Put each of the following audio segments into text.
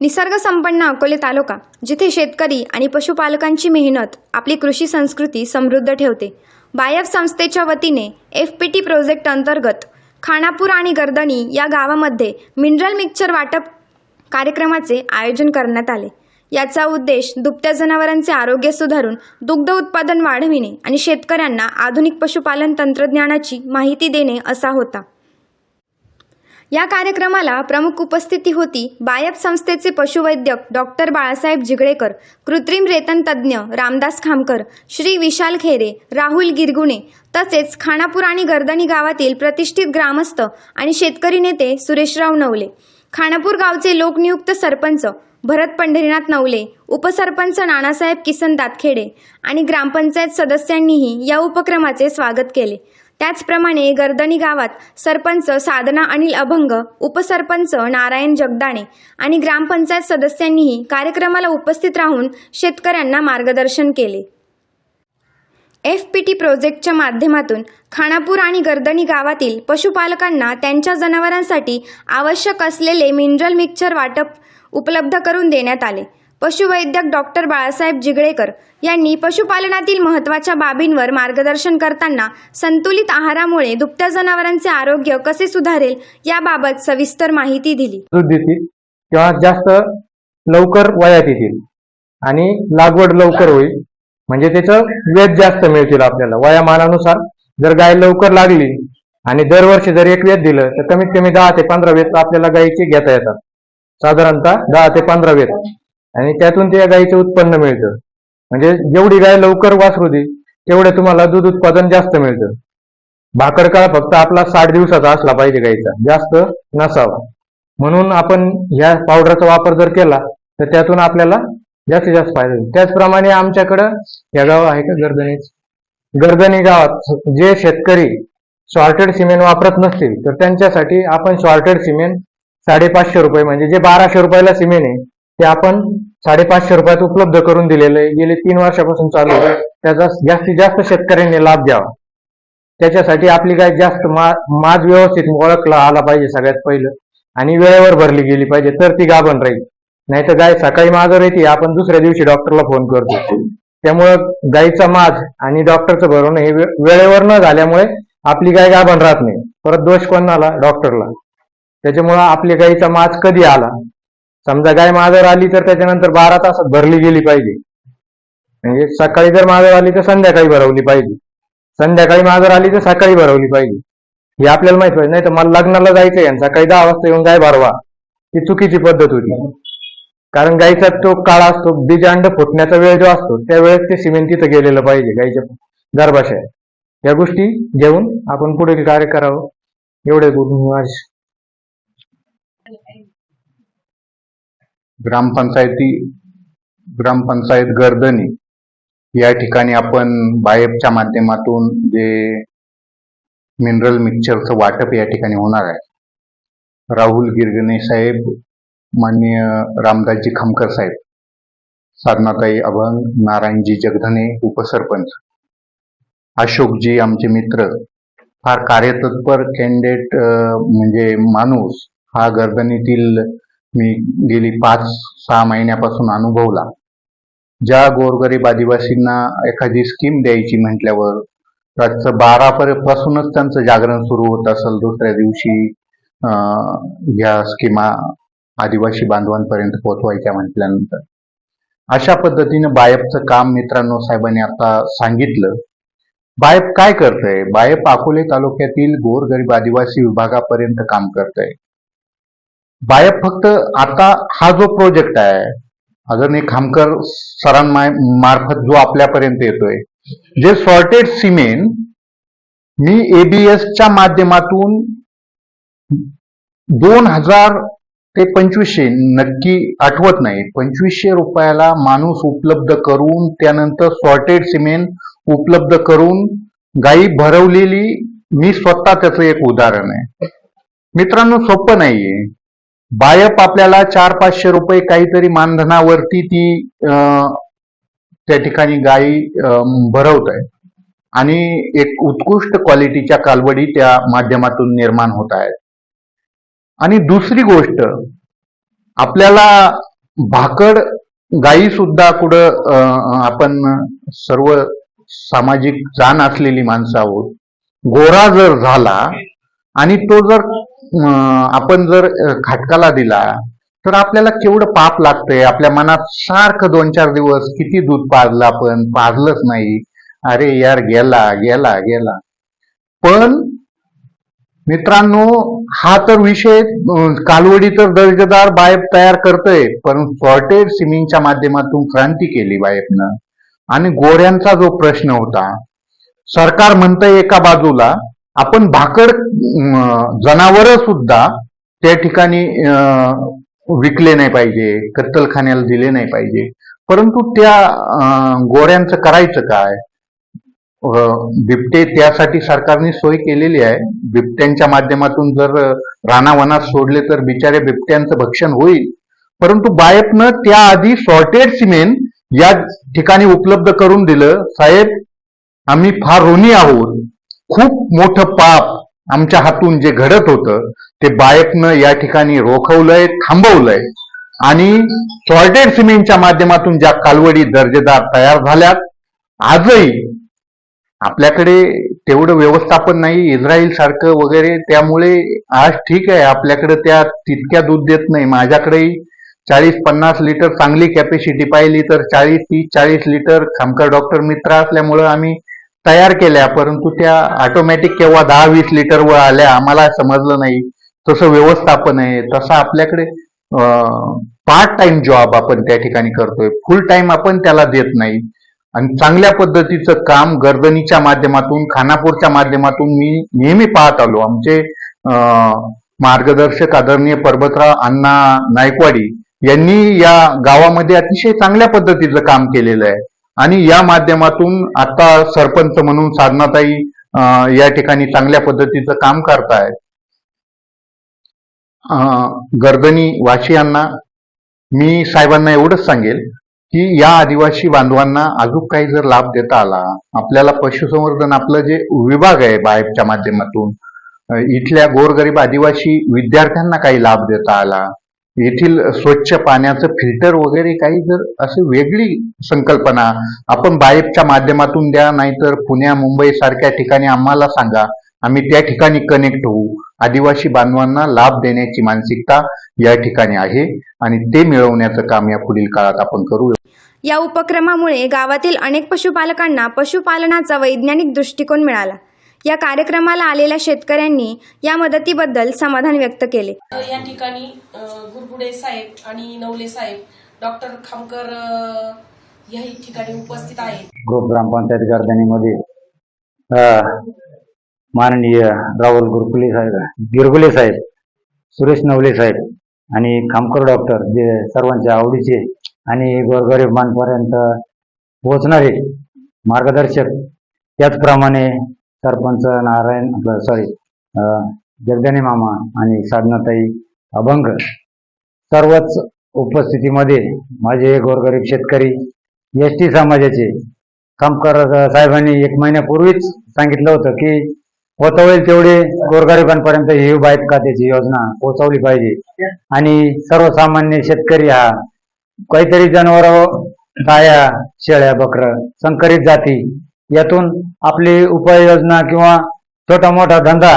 निसर्ग संपन्न अकोले तालुका जिथे शेतकरी आणि पशुपालकांची मेहनत आपली कृषी संस्कृती समृद्ध ठेवते. बायफ संस्थेच्या वतीने एफ पी टी प्रोजेक्ट अंतर्गत खानापूर आणि गर्दणी या गावामध्ये मिनरल मिक्सचर वाटप कार्यक्रमाचे आयोजन करण्यात आले. याचा उद्देश दुभत्या जनावरांचे आरोग्य सुधारून दुग्ध उत्पादन वाढविणे आणि शेतकऱ्यांना आधुनिक पशुपालन तंत्रज्ञानाची माहिती देणे असा होता. या कार्यक्रमाला प्रमुख उपस्थिती होती बायप संस्थेचे पशुवैद्यक डॉक्टर बाळासाहेब जिगळेकर कृत्रिम रेतन तज्ज्ञ रामदास खामकर श्री विशाल खेरे राहुल गिरगुणे तसेच खानापूर आणि गर्दणी गावातील प्रतिष्ठित ग्रामस्थ आणि शेतकरी नेते सुरेशराव नवले. खानापूर गावचे लोकनियुक्त सरपंच भरत पंढरीनाथ नवले उपसरपंच नानासाहेब किसन दातखेडे आणि ग्रामपंचायत सदस्यांनीही या उपक्रमाचे स्वागत केले. त्याचप्रमाणे गर्दणी गावात सरपंच साधना अनिल अभंग उपसरपंच नारायण जगदाणे आणि ग्रामपंचायत सदस्यांनीही कार्यक्रमाला उपस्थित राहून शेतकऱ्यांना मार्गदर्शन केले. एफ पी टी प्रोजेक्टच्या माध्यमातून खानापूर आणि गर्दणी गावातील पशुपालकांना त्यांच्या जनावरांसाठी आवश्यक असलेले मिनरल मिक्सर वाटप उपलब्ध करून देण्यात आले. पशुवैद्यक डॉक्टर बाळासाहेब जिगळेकर यांनी पशुपालनातील महत्त्वाच्या बाबींवर मार्गदर्शन करताना संतुलित आहारामुळे दुभत्या जनावरांचे आरोग्य कसे सुधारेल याबाबत सविस्तर माहिती दिली. दूध देतील किंवा जास्त लवकर वयात येतील आणि लागवड लवकर होईल. म्हणजे त्याचं वेध जास्त मिळतील आपल्याला. वयामानानुसार जर गाय लवकर लागली आणि दरवर्षी जर एक वेध दिलं तर कमीत कमी दहा ते पंधरा वेध आपल्याला गायीचे घेता येतात. साधारणतः दहा ते पंधरा वेध आणि त्यातून त्या गायीचं उत्पन्न मिळतं. म्हणजे जेवढी गाय लवकर वासरू दे तेवढं तुम्हाला दूध उत्पादन जास्त मिळतं. भाकर काळ फक्त आपला साठ दिवसाचा असला पाहिजे गायीचा जास्त नसावा. म्हणून आपण ह्या पावडरचा वापर जर केला तर त्यातून आपल्याला जास्तीत जास्त फायदा होईल. त्याचप्रमाणे आमच्याकडं या गाव आहे का गर्दनीच? गर्दनी गावात जे शेतकरी सॉर्टेड सिमेंट वापरत नसतील तर त्यांच्यासाठी आपण सॉर्टेड सिमेंट साडेपाचशे रुपये म्हणजे जे बाराशे रुपयाला सिमेंट आहे ते आपण साडेपाचशे रुपयात उपलब्ध करून दिलेलं आहे. गेले तीन वर्षापासून चालू आहे. त्याचा जास्तीत जास्त शेतकऱ्यांनी लाभ द्यावा त्याच्यासाठी आपली गाय जास्त माज व्यवस्थित ओळखला आला पाहिजे सगळ्यात पहिलं. आणि वेळेवर भरली गेली पाहिजे तर ती गाभण राहील. नाही तर गाय सकाळी माजर येते आपण दुसऱ्या दिवशी डॉक्टरला फोन करतो. त्यामुळं गायीचा माज आणि डॉक्टरचं भरवणं हे वेळेवर न झाल्यामुळे आपली गाय गाभण राहत नाही. परत दोष कोणाला? डॉक्टरला. त्याच्यामुळं आपली गायीचा माज कधी आला? समजा गाय माजर आली तर त्याच्यानंतर बारा तासात भरली गेली पाहिजे. म्हणजे सकाळी जर माजर आली तर संध्याकाळी भरवली पाहिजे. संध्याकाळी माजर आली तर सकाळी भरवली पाहिजे. हे आपल्याला माहीत पाहिजे नाही तर मला लग्नाला जायचंय आणि सकाळी दहा वाजता येऊन गाय भरवा. ही चुकीची पद्धत होती. कारण गायीचा तो काळ असतो बीज अंड फुटण्याचा वेळ जो असतो त्यावेळेस ते सिमेंट तिथं गेलेलं पाहिजे गायीच्या गर्भाशयात. या गोष्टी घेऊन आपण पुढील कार्य करावं. एवढे बोलून मी माझे ग्रामपंचायती ग्रामपंचायत गर्दनी या ठिकाणी आपण बायपच्या माध्यमातून जे मिनरल मिक्सरचं वाटप या ठिकाणी होणार आहे. राहुल गिरगणे साहेब माननीय रामदासजी खामकर साहेब साधनाताई अभंग नारायणजी जगधने उपसरपंच अशोकजी आमचे मित्र फार कार्यतत्पर कॅन्डिडेट म्हणजे माणूस हा गर्दनीतील मी गेली पाच सहा महिन्यापासून अनुभवला. ज्या गोरगरीब आदिवासींना एखादी स्कीम द्यायची म्हटल्यावर रातचं बारा त्यांचं जागरण सुरू होत असेल दुसऱ्या दिवशी अं, ह्या स्कीमा आदिवासी बांधवांपर्यंत पोहोचवायच्या म्हटल्यानंतर. अशा पद्धतीनं बायपचं काम मित्रांनो साहेबांनी आता सांगितलं. बायप काय करतंय? बायप अकोले तालुक्यातील गोरगरीब आदिवासी विभागापर्यंत काम करतंय. बायप फक्त आता हा जो प्रोजेक्ट आहे आदरणीय खामकर सरांमार्फत जो आपल्यापर्यंत येतोय जे सॉर्टेड सिमेंट मी एबीएसच्या च्या माध्यमातून दोन हजार ते पंचवीसशे नक्की आठवत नाही पंचवीसशे रुपयाला माणूस उपलब्ध करून त्यानंतर सॉर्टेड सिमेंट उपलब्ध करून गायी भरवलेली मी स्वतः त्याचं एक उदाहरण आहे. मित्रांनो सोपं नाहीये. बायप आपल्याला चार पाचशे रुपये काहीतरी मानधनावरती ती अं, त्या ठिकाणी गायी भरवत आहे आणि एक उत्कृष्ट क्वालिटीच्या कालवडी त्या माध्यमातून निर्माण होत आहेत आणि दुसरी गोष्ट आपल्याला भाकड गायी सुद्धा कुठं आपण सर्व सामाजिक जाण असलेली माणसं आहोत. गोरा जर झाला आणि तो जर आपण जर घाटकाला खाटकाला दिला तर आपल्याला केवढं पाप लागतंय? आपल्या मनात सारखं दोन चार दिवस किती दूध पाजलं आपण? पाजलंच नाही. अरे यार गेला गेला गेला. पण मित्रांनो हा तर विषय कालवडी तर दर्जेदार बायब तयार करतोय पण सॉर्टेड सिमिंगच्या माध्यमातून क्रांती केली बायबनं आणि गोऱ्यांचा जो प्रश्न होता सरकार म्हणतंय एका बाजूला आपण भाकड जनावर सुद्धा त्या ठिकाणी विकले नाही पाहिजे कत्तलखान्याला दिले नाही पाहिजे. परंतु त्या गोऱ्यांचं करायचं काय? बिबटे त्यासाठी सरकारने सोय केलेली आहे. बिबट्यांच्या माध्यमातून जर रानावनात सोडले तर बिचारे बिबट्यांचं भक्षण होईल. परंतु बायपनं त्याआधी सॉर्टेड सिमेंट या ठिकाणी उपलब्ध करून दिलं. साहेब आम्ही फार ऋणी आहोत. खूप मोठं पाप आमच्या हातून जे घडत होतं ते बायकनं या ठिकाणी रोखवलंय थांबवलंय. आणि सॉर्टेड सिमेंटच्या माध्यमातून ज्या कालवडी दर्जेदार तयार झाल्यात आजही आपल्याकडे तेवढं व्यवस्थापन नाही इस्रायल सारखं वगैरे त्यामुळे आज ठीक आहे आपल्याकडे त्या तितक्या दूध देत नाही. माझ्याकडेही चाळीस पन्नास लिटर चांगली कॅपॅसिटी पाहिली तर चाळीस तीस चाळीस लिटर खामकर डॉक्टर मित्र असल्यामुळं आम्ही तयार केल्या परंतु त्या ऑटोमॅटिक केव्हा दहा वीस लिटर वर आल्या आम्हाला समजलं नाही. तसं व्यवस्थापन आहे. तसा आपल्याकडे पार्ट टाइम जॉब आपण त्या ठिकाणी करतोय. फुल टाइम आपण त्याला देत नाही. आणि चांगल्या पद्धतीचं काम गर्दनीच्या माध्यमातून खानापूरच्या माध्यमातून मी नेहमी पाहत आलो. आमचे मार्गदर्शक आदरणीय पर्वतराव अण्णा नायकवाडी यांनी या गावामध्ये अतिशय चांगल्या पद्धतीचं काम केलेलं आहे. आणि या माध्यमातून आता सरपंच म्हणून साधनाताई या ठिकाणी चांगल्या पद्धतीचं काम करतायत. गर्दनी वाशियांना मी साहेबांना एवढंच सांगेल की या आदिवासी बांधवांना अजून काही जर लाभ देता आला आपल्याला पशुसंवर्धन आपलं जे विभाग आहे बाहेरच्या माध्यमातून इथल्या गोरगरीब आदिवासी विद्यार्थ्यांना काही लाभ देता आला येथील स्वच्छ पाण्याचं फिल्टर वगैरे काही जर अशी वेगळी संकल्पना आपण बाईपच्या माध्यमातून द्या नाहीतर पुण्या मुंबई सारख्या ठिकाणी आम्हाला सांगा. आम्ही त्या ठिकाणी कनेक्ट होऊ. आदिवासी बांधवांना लाभ देण्याची मानसिकता या ठिकाणी आहे आणि ते मिळवण्याचं काम या पुढील काळात आपण करू. या उपक्रमामुळे गावातील अनेक पशुपालकांना पशुपालनाचा वैज्ञानिक दृष्टिकोन मिळाला. या कार्यक्रमाला आलेल्या शेतकऱ्यांनी या मदतीबद्दल समाधान व्यक्त केले. या ठिकाणी गुरगुडे साहेब आणि नवले साहेब डॉक्टर खामकर अ, या ठिकाणी उपस्थित आहेत. ग्रुप ग्रामपंचायत गर्दनीमध्ये माननीय राहुल गुरकुले साहेब गिरगुले साहेब सुरेश नवले साहेब आणि खामकर डॉक्टर जे सर्वांच्या आवडीचे आणि गोरगरिबांपर्यंत पोहोचणारे मार्गदर्शक त्याचप्रमाणे सरपंच नारायण आपलं सॉरी जगदाने मामा आणि साधनाताई अभंग सर्वच उपस्थितीमध्ये माझे गोरगरीब शेतकरी एस टी समाजाचे कामकर साहेबांनी एक महिन्यापूर्वीच सांगितलं होतं की होता होईल तेवढे गोरगरिबांपर्यंत ही बाईक खात्याची योजना पोहोचवली पाहिजे. आणि सर्वसामान्य शेतकरी हा काहीतरी जनावर गाया शेळ्या बकर संकरित जाती यातून आपली उपाययोजना किंवा छोटा मोठा धंदा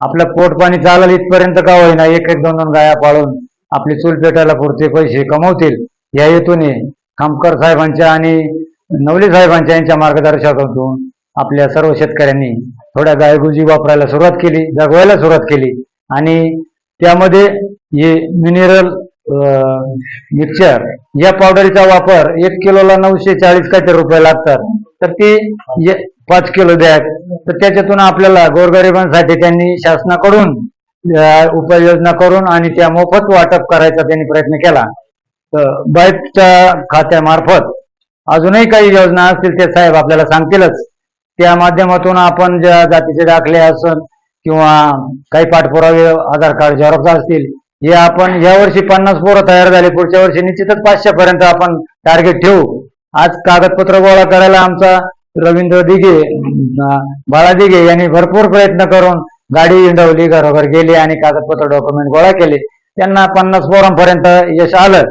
आपलं पोट पाणी चालेल इथपर्यंत का होईना एक एक दोन दोन गाया पाळून आपली चूल पेटायला पुरते पैसे कमवतील. या हेतूने खामकर साहेबांच्या आणि नवली साहेबांच्या यांच्या मार्गदर्शनातून आपल्या सर्व शेतकऱ्यांनी थोड्या गायगुजी वापरायला सुरुवात केली जगवायला सुरुवात केली. आणि त्यामध्ये हे मिनरल मिक्सर. या पावडरचा वापर एक किलोला नऊशे चाळीस काहीतरी रुपये लागतात. तर ते पाच किलो द्या तर त्याच्यातून आपल्याला गोरगरिबांसाठी त्यांनी शासनाकडून उपाययोजना करून आणि त्या मोफत वाटप करायचा त्यांनी प्रयत्न केला. तर बाईटच्या खात्यामार्फत अजूनही काही योजना असतील ते साहेब आपल्याला सांगतीलच. त्या माध्यमातून आपण ज्या जातीचे दाखले असन किंवा काही पाठपुरावे आधार कार्ड झेरॉक्स असतील हे आपण या वर्षी पन्नास पोरं तयार झाले. पुढच्या वर्षी निश्चितच पाचशे पर्यंत आपण टार्गेट ठेवू. आज कागदपत्र गोळा करायला आमचा रवींद्र दिघे बाळा दिघे यांनी भरपूर प्रयत्न करून गाडी हिंडवली घरोघर गेली आणि कागदपत्र डॉक्युमेंट गोळा केले. त्यांना पन्नास पोरांपर्यंत यश आलं.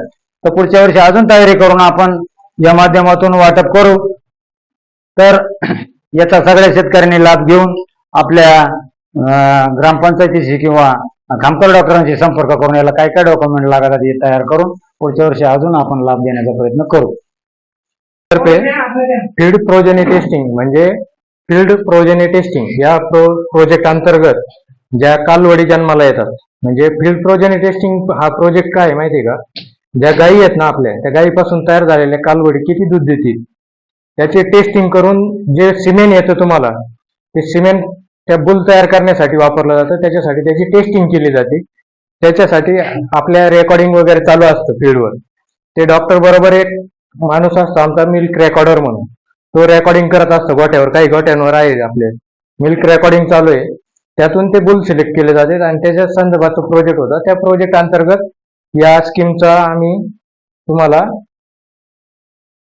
तर पुढच्या वर्षी अजून तयारी करून आपण या माध्यमातून वाटप करू. तर याचा सगळ्या शेतकऱ्यांनी लाभ घेऊन आपल्या ग्रामपंचायतीशी किंवा खामकर डॉक्टरांशी संपर्क करून याला काय काय डॉक्युमेंट लागतात हे तयार करून पुढच्या वर्षी अजून आपण लाभ देण्याचा प्रयत्न करू. तर्फे फील्ड प्रोजेनी टेस्टिंग म्हणजे फील्ड प्रोजेनी टेस्टिंग या प्रो प्रोजेक्ट अंतर्गत ज्या कालवडी जन्माला येतात. म्हणजे फील्ड प्रोजेनी टेस्टिंग हा प्रोजेक्ट काय आहे माहिती आहे का? ज्या गायी आहेत ना आपल्या त्या गायीपासून तयार झालेल्या कालवडी किती दूध देतील? त्याचे टेस्टिंग करून जे सिमेंट येतं तुम्हाला ते सिमेंट त्या बुल तयार करण्यासाठी वापरलं जातं. त्याच्यासाठी त्याची टेस्टिंग केली जाते. त्याच्यासाठी आपल्या रेकॉर्डिंग वगैरे चालू असतं फील्डवर ते डॉक्टर बरोबर एक माणूस असतो आमचा मिल्क रेकॉर्डर म्हणून. तो रेकॉर्डिंग करत असतो गोट्यावर. काही गोट्यांवर आहे आपले. मिल्क रेकॉर्डिंग चालू आहे. त्यातून ते बुल सिलेक्ट केले जाते आणि त्याच्या संदर्भाचा प्रोजेक्ट होता. त्या प्रोजेक्ट अंतर्गत या स्कीमचा आम्ही तुम्हाला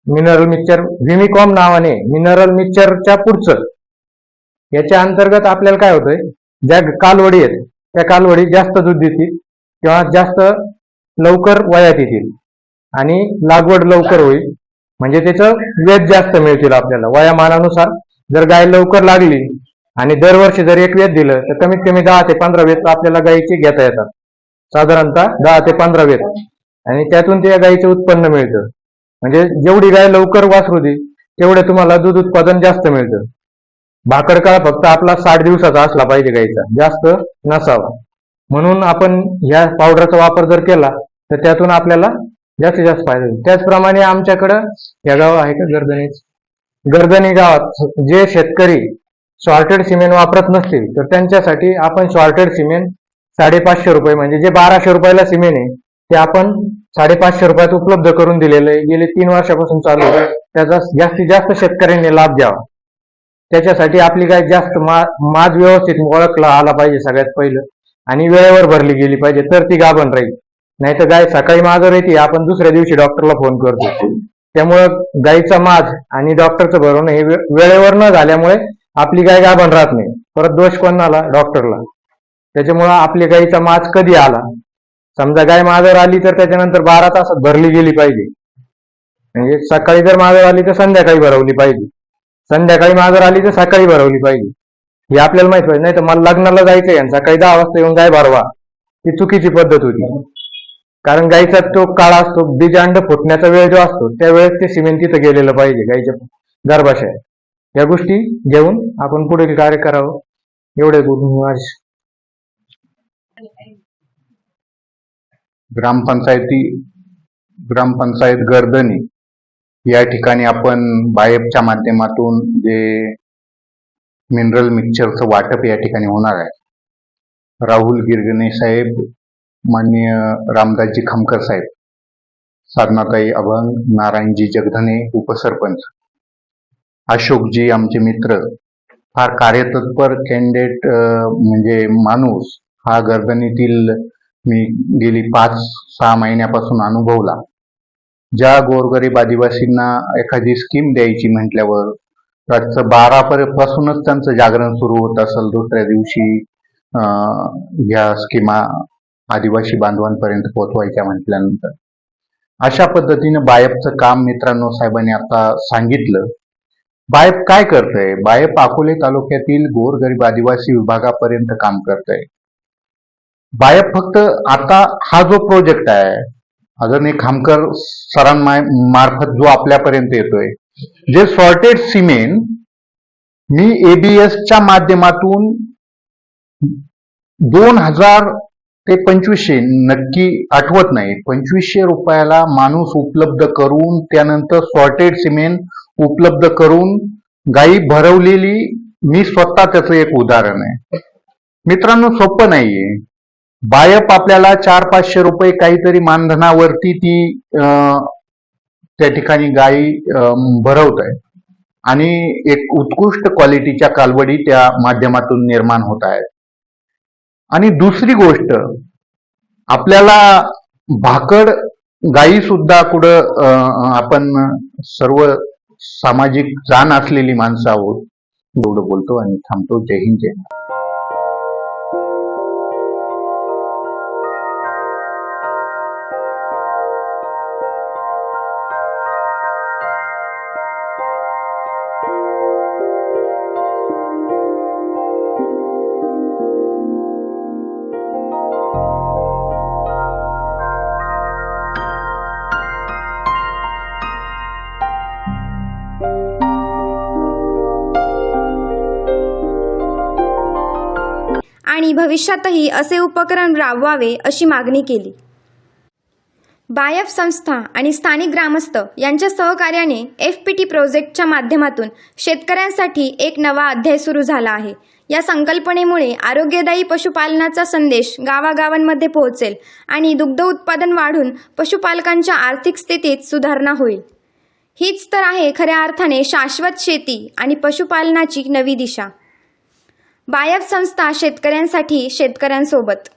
मिनरल मिक्सचर व्हिमिकॉम नावाने मिनरल मिक्सचरच्या पुढचं याच्या अंतर्गत आपल्याला काय होतंय? ज्या कालवडी आहेत त्या कालवडी जास्त दूध देतील किंवा जास्त लवकर वयात येतील आणि लागवड लवकर होईल. म्हणजे त्याचं वेध जास्त मिळतील आपल्याला. वयामानानुसार जर गाय लवकर लागली आणि दरवर्षी जर एक वेध दिलं तर कमीत कमी दहा ते पंधरा वेध आपल्याला गायीचे घेता येतात. साधारणतः दहा ते पंधरा वेध आणि त्यातून त्या गायीचं उत्पन्न मिळतं. म्हणजे जेवढी गाय लवकर वासरू दे तेवढं तुम्हाला दूध उत्पादन जास्त मिळतं. भाकरकाळ फक्त आपला साठ दिवसाचा असला पाहिजे गायीचा जास्त नसावा. म्हणून आपण ह्या पावडरचा वापर जर केला तर त्यातून आपल्याला जास्तीत जास्त फायदा होईल. त्याचप्रमाणे आमच्याकडं या गाव आहे का गर्दनीच? गर्दनी गावात जे शेतकरी सॉर्टेड सिमेंट वापरत नसतील तर त्यांच्यासाठी आपण सॉर्टेड सिमेंट साडेपाचशे रुपये म्हणजे जे बाराशे रुपयाला सिमेंट आहे ते आपण साडेपाचशे रुपयात उपलब्ध करून दिलेलं आहे. गेले तीन वर्षापासून चालू आहे. त्याचा जास्तीत जास्त शेतकऱ्यांनी लाभ द्यावा त्याच्यासाठी आपली गाय जास्त माज व्यवस्थित ओळखला आला पाहिजे सगळ्यात पहिलं. आणि वेळेवर भरली गेली पाहिजे तर ती गाभण राहील. नाही तर गाय सकाळी माजर येते आपण दुसऱ्या दिवशी डॉक्टरला फोन करतो. त्यामुळं गायीचा माज आणि डॉक्टरचं भरवणं हे वेळेवर न झाल्यामुळे आपली गाय गाभण राहत नाही. परत दोष कोणाला? डॉक्टरला. त्याच्यामुळं आपली गायीचा माज कधी आला? समजा गाय माजर आली तर त्याच्यानंतर बारा तासात भरली गेली पाहिजे. म्हणजे सकाळी जर माजर आली तर संध्याकाळी भरवली पाहिजे. संध्याकाळी माघार आली तर सकाळी भरवली पाहिजे. हे आपल्याला माहीत पाहिजे नाही तर मला लग्नाला जायचंय आणि सकाळी दहा वाजता येऊन गाय भरवा ही चुकीची पद्धत होती. कारण गायीचा तो काळ असतो बीज अंड फुटण्याचा वेळ जो असतो त्यावेळेस ते सिमेंट तिथं गेलेलं पाहिजे गायीच्या गर्भाशयात. या गोष्टी घेऊन आपण पुढील कार्य करावं. एवढे बोलून ग्रामपंचायती ग्रामपंचायत गर्दनी. या ठिकाणी आपण बायपच्या माध्यमातून जे मिनरल मिक्सरचं वाटप या ठिकाणी होणार आहे. राहुल गिरगणे साहेब माननीय रामदासजी खामकर साहेब साधनाताई अभंग नारायणजी जगधने उपसरपंच अशोकजी आमचे मित्र फार कार्यतत्पर कॅन्डिडेट म्हणजे माणूस हा गर्दनीतील मी गेली पाच सहा महिन्यापासून अनुभवला. ज्या गोरगरीब आदिवासींना एखादी स्कीम द्यायची म्हटल्यावर रातचं बारा पर्यंत पासूनच त्यांचं जागरण सुरू होत असेल दुसऱ्या दिवशी ह्या स्कीमा आदिवासी बांधवांपर्यंत पोहोचवायच्या म्हटल्यानंतर. अशा पद्धतीनं बायपचं काम मित्रांनो साहेबांनी आता सांगितलं. बायप काय करतंय? बायप अकोले तालुक्यातील गोरगरीब आदिवासी विभागापर्यंत काम करतंय. बायप फक्त आता हा जो प्रोजेक्ट आहे अजून एक खामकर सरांमार्फत जो आपल्यापर्यंत येतोय. जे सॉर्टेड सिमेंट मी एबीएस च्या माध्यमातून दोन हजार ते पंचवीसशे नक्की आठवत नाही. पंचवीसशे रुपयाला माणूस उपलब्ध करून त्यानंतर सॉर्टेड सिमेंट उपलब्ध करून गाई भरवलेली मी स्वतः त्याचं एक उदाहरण आहे. मित्रांनो सोपं नाहीये. बायप आपल्याला चार पाचशे रुपये काहीतरी मानधनावरती ती अं, त्या ठिकाणी गायी भरवत आहे आणि एक उत्कृष्ट क्वालिटीच्या कालवडी त्या माध्यमातून निर्माण होत आहेत आणि दुसरी गोष्ट आपल्याला भाकड गायी सुद्धा कुठं आपण सर्व सामाजिक जाण असलेली माणसं आहोत. एवढं बोलतो आणि थांबतो. जय हिंद जय आणि भविष्यातही असे उपक्रम राबवावे अशी मागणी केली. बायफ संस्था आणि स्थानिक ग्रामस्थ यांच्या सहकार्याने एफ पी टी प्रोजेक्टच्या माध्यमातून शेतकऱ्यांसाठी एक नवा अध्याय सुरू झाला आहे. या संकल्पनेमुळे आरोग्यदायी पशुपालनाचा संदेश गावागावांमध्ये पोहोचेल आणि दुग्ध उत्पादन वाढून पशुपालकांच्या आर्थिक स्थितीत सुधारणा होईल. हीच तर आहे खऱ्या अर्थाने शाश्वत शेती आणि पशुपालनाची नवी दिशा. बायफ संस्था शेतकऱ्यांसाठी शेतकऱ्यांसोबत.